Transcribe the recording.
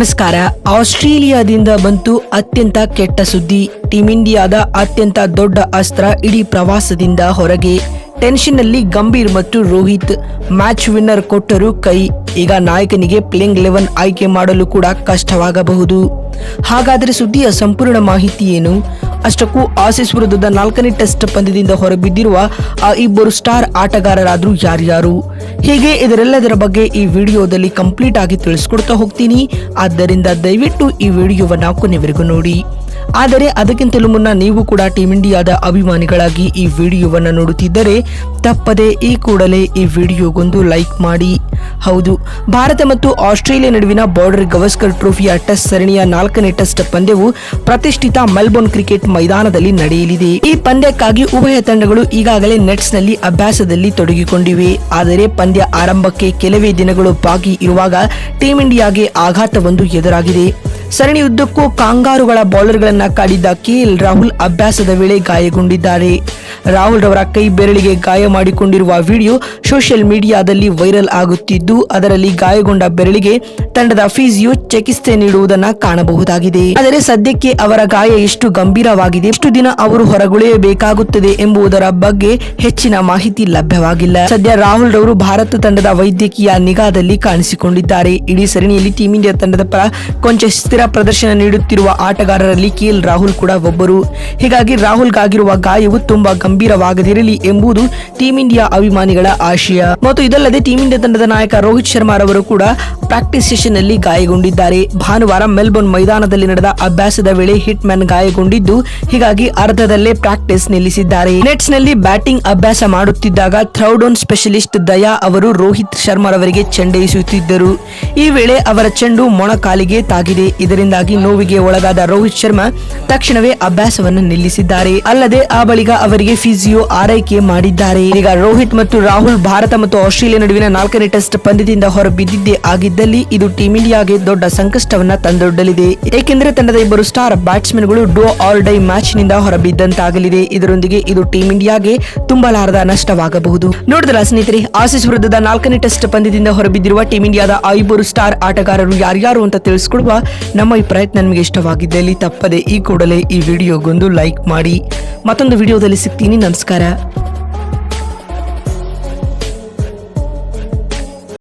ನಮಸ್ಕಾರ. ಆಸ್ಟ್ರೇಲಿಯಾದಿಂದ ಬಂತು ಅತ್ಯಂತ ಕೆಟ್ಟ ಸುದ್ದಿ. ಟೀಂ ಇಂಡಿಯಾದ ಅತ್ಯಂತ ದೊಡ್ಡ ಅಸ್ತ್ರ ಇಡೀ ಪ್ರವಾಸದಿಂದ ಹೊರಗೆ. ಟೆನ್ಷನ್ನಲ್ಲಿ ಗಂಭೀರ್ ಮತ್ತು ರೋಹಿತ್. ಮ್ಯಾಚ್ ವಿನ್ನರ್ ಕೊಟ್ಟರು ಕೈ. ಈಗ ನಾಯಕನಿಗೆ ಪ್ಲೇಯಿಂಗ್ ಲೆವೆನ್ ಆಯ್ಕೆ ಮಾಡಲು ಕೂಡ ಕಷ್ಟವಾಗಬಹುದು. ಹಾಗಾದರೆ ಸುದ್ದಿಯ ಸಂಪೂರ್ಣ ಮಾಹಿತಿ ಏನು? ಅಷ್ಟಕ್ಕೂ ಆಸೀಸ್ ವಿರುದ್ಧದ ನಾಲ್ಕನೇ ಟೆಸ್ಟ್ ಪಂದ್ಯದಿಂದ ಹೊರಬಿದ್ದಿರುವ ಆ ಇಬ್ಬರು ಸ್ಟಾರ್ ಆಟಗಾರರಾದರೂ ಯಾರ್ಯಾರು? ಹೀಗೆ ಇದರೆಲ್ಲದರ ಬಗ್ಗೆ ಈ ವಿಡಿಯೋದಲ್ಲಿ ಕಂಪ್ಲೀಟ್ ಆಗಿ ತಿಳಿಸ್ಕೊಡ್ತಾ ಹೋಗ್ತೀನಿ. ಆದ್ದರಿಂದ ದಯವಿಟ್ಟು ಈ ವಿಡಿಯೋವನ್ನು ಕೊನೆವರೆಗೂ ನೋಡಿ. ಆದರೆ ಅದಕ್ಕಿಂತಲೂ ಮುನ್ನ ನೀವು ಕೂಡ ಟೀಂ ಇಂಡಿಯಾದ ಅಭಿಮಾನಿಗಳಾಗಿ ಈ ವಿಡಿಯೋವನ್ನು ನೋಡುತ್ತಿದ್ದರೆ ತಪ್ಪದೆ ಈ ಕೂಡಲೇ ಈ ವಿಡಿಯೋಗೊಂದು ಲೈಕ್ ಮಾಡಿ. ಹೌದು, ಭಾರತ ಮತ್ತು ಆಸ್ಟ್ರೇಲಿಯಾ ನಡುವಿನ ಬಾರ್ಡರ್ ಗವಸ್ಕರ್ ಟ್ರೋಫಿಯ ಟೆಸ್ಟ್ ಸರಣಿಯ ನಾಲ್ಕನೇ ಟೆಸ್ಟ್ ಪಂದ್ಯವು ಪ್ರತಿಷ್ಠಿತ ಮೆಲ್ಬೋರ್ನ್ ಕ್ರಿಕೆಟ್ ಮೈದಾನದಲ್ಲಿ ನಡೆಯಲಿದೆ. ಈ ಪಂದ್ಯಕ್ಕಾಗಿ ಉಭಯ ತಂಡಗಳು ಈಗಾಗಲೇ ನೆಟ್ಸ್ನಲ್ಲಿ ಅಭ್ಯಾಸದಲ್ಲಿ ತೊಡಗಿಕೊಂಡಿವೆ. ಆದರೆ ಪಂದ್ಯ ಆರಂಭಕ್ಕೆ ಕೆಲವೇ ದಿನಗಳು ಬಾಕಿ ಇರುವಾಗ ಟೀಂ ಇಂಡಿಯಾಗೆ ಆಘಾತವೊಂದು ಎದುರಾಗಿದೆ. ಸರಣಿ ಉದ್ದಕ್ಕೂ ಕಾಂಗಾರುಗಳ ಬೌಲರ್ಗಳನ್ನ ಕಾಡಿದ್ದ ಕೆಎಲ್ ರಾಹುಲ್ ಅಭ್ಯಾಸದ ವೇಳೆ ಗಾಯಗೊಂಡಿದ್ದಾರೆ. ರಾಹುಲ್ ರವರ ಕೈ ಬೆರಳಿಗೆ ಗಾಯ ಮಾಡಿಕೊಂಡಿರುವ ವಿಡಿಯೋ ಸೋಷಿಯಲ್ ಮೀಡಿಯಾದಲ್ಲಿ ವೈರಲ್ ಆಗುತ್ತಿದ್ದು, ಅದರಲ್ಲಿ ಗಾಯಗೊಂಡ ಬೆರಳಿಗೆ ತಂಡದ ಫಿಸಿಯೋ ಚಿಕಿತ್ಸೆ ನೀಡುವುದನ್ನು ಕಾಣಬಹುದಾಗಿದೆ. ಆದರೆ ಸದ್ಯಕ್ಕೆ ಅವರ ಗಾಯ ಎಷ್ಟು ಗಂಭೀರವಾಗಿದೆ, ಎಷ್ಟು ದಿನ ಅವರು ಹೊರಗುಳಿಯಬೇಕಾಗುತ್ತದೆ ಎಂಬುದರ ಬಗ್ಗೆ ಹೆಚ್ಚಿನ ಮಾಹಿತಿ ಲಭ್ಯವಾಗಿಲ್ಲ. ಸದ್ಯ ರಾಹುಲ್ ರವರು ಭಾರತ ತಂಡದ ವೈದ್ಯಕೀಯ ನಿಗಾದಲ್ಲಿ ಕಾಣಿಸಿಕೊಂಡಿದ್ದಾರೆ. ಇಡೀ ಸರಣಿಯಲ್ಲಿ ಟೀಂ ಇಂಡಿಯಾ ತಂಡದ ಪರ ಕೊಂಚ ಪ್ರದರ್ಶನ ನೀಡುತ್ತಿರುವ ಆಟಗಾರರಲ್ಲಿ ಕೆಎಲ್ ರಾಹುಲ್ ಕೂಡ ಒಬ್ಬರು. ಹೀಗಾಗಿ ರಾಹುಲ್ಗಾಗಿರುವ ಗಾಯವು ತುಂಬಾ ಗಂಭೀರವಾಗದಿರಲಿ ಎಂಬುದು ಟೀಂ ಇಂಡಿಯಾ ಅಭಿಮಾನಿಗಳ ಆಶಯ. ಮತ್ತು ಇದಲ್ಲದೆ ಟೀಂ ಇಂಡಿಯಾ ತಂಡದ ನಾಯಕ ರೋಹಿತ್ ಶರ್ಮಾ ರವರು ಕೂಡ ಪ್ರಾಕ್ಟೀಸ್ ಸೆಷನ್ನಲ್ಲಿ ಗಾಯಗೊಂಡಿದ್ದಾರೆ. ಭಾನುವಾರ ಮೆಲ್ಬೋರ್ನ್ ಮೈದಾನದಲ್ಲಿ ನಡೆದ ಅಭ್ಯಾಸದ ವೇಳೆ ಹಿಟ್ ಮ್ಯಾನ್ ಗಾಯಗೊಂಡಿದ್ದು, ಹೀಗಾಗಿ ಅರ್ಧದಲ್ಲೇ ಪ್ರಾಕ್ಟೀಸ್ ನಿಲ್ಲಿಸಿದ್ದಾರೆ. ನೆಟ್ಸ್ನಲ್ಲಿ ಬ್ಯಾಟಿಂಗ್ ಅಭ್ಯಾಸ ಮಾಡುತ್ತಿದ್ದಾಗ ಥ್ರೌಡೌನ್ ಸ್ಪೆಷಲಿಸ್ಟ್ ದಯಾ ಅವರು ರೋಹಿತ್ ಶರ್ಮಾ ರವರಿಗೆ ಚಂಡೆಯಿಸುತ್ತಿದ್ದರು ಈ ವೇಳೆ ಅವರ ಚೆಂಡು ಮೊಣಕಾಲಿಗೆ ತಾಗಿದೆ. ಇದರಿಂದಾಗಿ ನೋವಿಗೆ ಒಳಗಾದ ರೋಹಿತ್ ಶರ್ಮಾ ತಕ್ಷಣವೇ ಅಭ್ಯಾಸವನ್ನು ನಿಲ್ಲಿಸಿದ್ದಾರೆ. ಅಲ್ಲದೆ ಆ ಬಳಿಕ ಅವರಿಗೆ ಫಿಸಿಯೋ ಆರೈಕೆ ಮಾಡಿದ್ದಾರೆ. ಈಗ ರೋಹಿತ್ ಮತ್ತು ರಾಹುಲ್ ಭಾರತ ಮತ್ತು ಆಸ್ಟ್ರೇಲಿಯಾ ನಡುವಿನ ನಾಲ್ಕನೇ ಟೆಸ್ಟ್ ಪಂದ್ಯದಿಂದ ಹೊರಬಿದ್ದಿದ್ದೇ ಆಗಿದ್ದಲ್ಲಿ ಇದು ಟೀಮ್ ಇಂಡಿಯಾಗೆ ದೊಡ್ಡ ಸಂಕಷ್ಟವನ್ನ ತಂದೊಡ್ಡಲಿದೆ. ಏಕೆಂದರೆ ತಂಡದ ಇಬ್ಬರು ಸ್ಟಾರ್ ಬ್ಯಾಟ್ಸ್ಮನ್ಗಳು ಡೋ ಆಲ್ ಡೈ ಮ್ಯಾಚ್ನಿಂದ ಹೊರಬಿದ್ದಂತಾಗಲಿದೆ. ಇದರೊಂದಿಗೆ ಇದು ಟೀಮ್ ಇಂಡಿಯಾಗೆ ತುಂಬಲಾರದ ನಷ್ಟವಾಗಬಹುದು. ನೋಡಿದ್ರ ಸ್ನೇಹಿತರೆ, ಆಸೀಸ್ ವಿರುದ್ಧದ ನಾಲ್ಕನೇ ಟೆಸ್ಟ್ ಪಂದ್ಯದಿಂದ ಹೊರಬಿದ್ದಿರುವ ಟೀಮ್ ಇಂಡಿಯಾದ ಇಬ್ಬರು ಸ್ಟಾರ್ ಆಟಗಾರರು ಯಾರ್ಯಾರು ಅಂತ ತಿಳಿಸ್ಕೊಡುವ ನಮ್ಮ ಈ ಪ್ರಯತ್ನ ನಿಮಗೆ ಇಷ್ಟವಾಗಿದ್ದಲ್ಲಿ ತಪ್ಪದೆ ಈ ಕೂಡಲೇ ಈ ವಿಡಿಯೋಗೊಂದು ಲೈಕ್ ಮಾಡಿ ಮತ್ತೊಂದು ವಿಡಿಯೋದಲ್ಲಿ ಸಿಗ್ತೀನಿ ನಮಸ್ಕಾರ